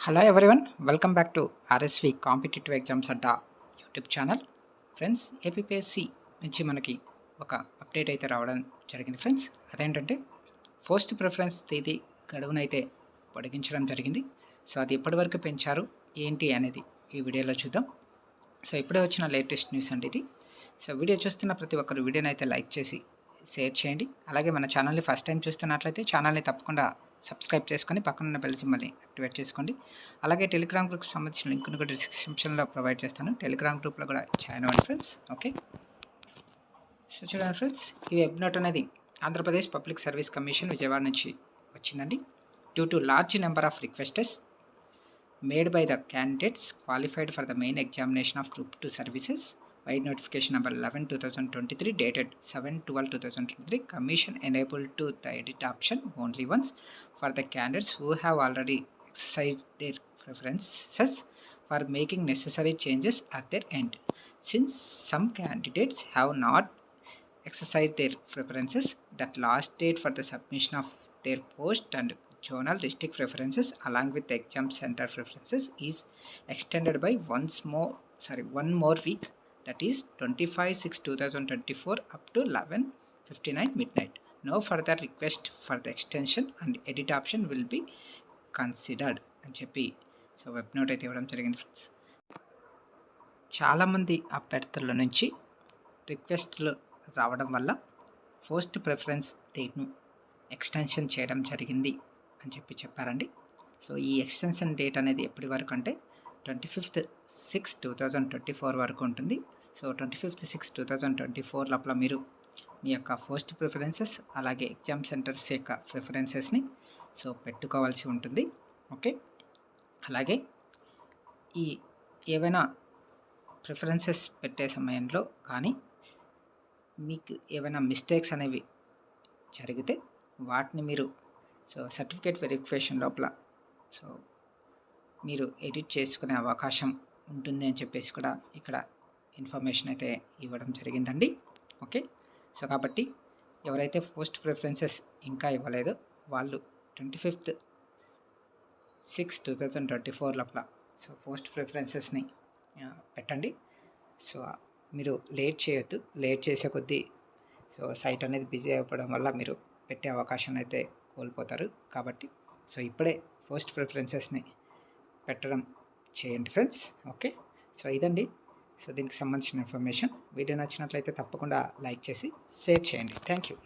Hello everyone welcome back to RSV competitive exams Adda YouTube channel friends APPSC నుంచి మనకి ఒక update అయితే రావడం జరిగింది ఫ్రెండ్స్ అదేంటంటే పోస్ట్ ప్రిఫరెన్స్ తేదీ గడువునైతే పొడిగించడం జరిగింది. సో అది ఎప్పటి వరకు పెంచారు? ఏంటి అనేది ఈ వీడియోలో చూద్దాం. సో ఇప్పుడే వచ్చిన లేటెస్ట్ న్యూస్ అండి ఇది. సో వీడియో చూస్తున్న ప్రతి ఒక్కరు వీడియోని అయితే లైక్ చేసి షేర్ చేయండి. అలాగే మన ఛానల్ని ఫస్ట్ టైం చూస్తున్నట్లయితే ఛానల్ని తప్పకుండా సబ్స్క్రైబ్ చేసుకొని పక్కన ఉన్న బెల్ సింబల్ని యాక్టివేట్ చేసుకోండి. అలాగే టెలిగ్రామ్ గ్రూప్కి సంబంధించిన లింక్ను కూడా డిస్క్రిప్షన్లో ప్రొవైడ్ చేస్తాను. టెలిగ్రామ్ గ్రూప్లో కూడా జాయిన్ అవ్వండి ఫ్రెండ్స్ ఓకే సో చూడండి ఫ్రెండ్స్ ఈ వెబ్ నోట్ అనేది Andhra Pradesh public service commission Vijayawada నుంచి వచ్చిందండి. Due to large number of requests made by the candidates qualified for the main examination of group two services by notification number 11 2023 dated 7 12 2023 commission enabled to the edit option only once. For the candidates who have already exercised their preferences for making necessary changes at their end. Since some candidates have not exercised their preferences that last date for the submission of their post and zonal district preferences along with the exam center preferences is extended by once more sorry one more week that is 25 6 2024 up to 11 59 midnight. No further request for the extension and edit option will be considered అని చెప్పి so web note అయితే ఇవ్వడం జరిగింది friends చాలామంది అభ్యర్థుల నుంచి రిక్వెస్ట్లు రావడం వల్ల పోస్ట్ ప్రిఫరెన్స్ డేట్ను ఎక్స్టెన్షన్ చేయడం జరిగింది అని చెప్పి చెప్పారండి. సో ఈ ఎక్స్టెన్షన్ డేట్ అనేది ఎప్పటి వరకు అంటే twenty fifth six two thousand twenty four వరకు ఉంటుంది. So twenty fifth six two thousand twenty four లోపల మీరు మీ యొక్క పోస్ట్ ప్రిఫరెన్సెస్ అలాగే ఎగ్జామ్ సెంటర్స్ యొక్క ప్రిఫరెన్సెస్ని సో పెట్టుకోవాల్సి ఉంటుంది. ఓకే అలాగే ఈ ఏవైనా ప్రిఫరెన్సెస్ పెట్టే సమయంలో కానీ మీకు ఏవైనా మిస్టేక్స్ అనేవి జరిగితే వాటిని మీరు సో సర్టిఫికేట్ వెరిఫికేషన్ లోపల సో మీరు ఎడిట్ చేసుకునే అవకాశం ఉంటుంది అని చెప్పేసి కూడా ఇక్కడ ఇన్ఫర్మేషన్ అయితే ఇవ్వడం జరిగిందండి. ఓకే? సో కాబట్టి ఎవరైతే పోస్ట్ ప్రిఫరెన్సెస్ ఇంకా ఇవ్వలేదో వాళ్ళు twenty fifth six two thousand twenty four లోపల సో పోస్ట్ ప్రిఫరెన్సెస్ని పెట్టండి. సో మీరు లేట్ చేయొద్దు. లేట్ చేసే కొద్దీ సో సైట్ అనేది బిజీ అయిపోవడం వల్ల మీరు పెట్టే అవకాశం అయితే కోల్పోతారు. కాబట్టి సో ఇప్పుడే పోస్ట్ ప్రిఫరెన్సెస్ని పెట్టడం చేయండి ఫ్రెండ్స్. ఓకే? సో ఇదండి. సో దీనికి సంబంధించిన ఇన్ఫర్మేషన్ వీడియో నచ్చినట్లయితే తప్పకుండా లైక్ చేసి షేర్ చేయండి. Thank you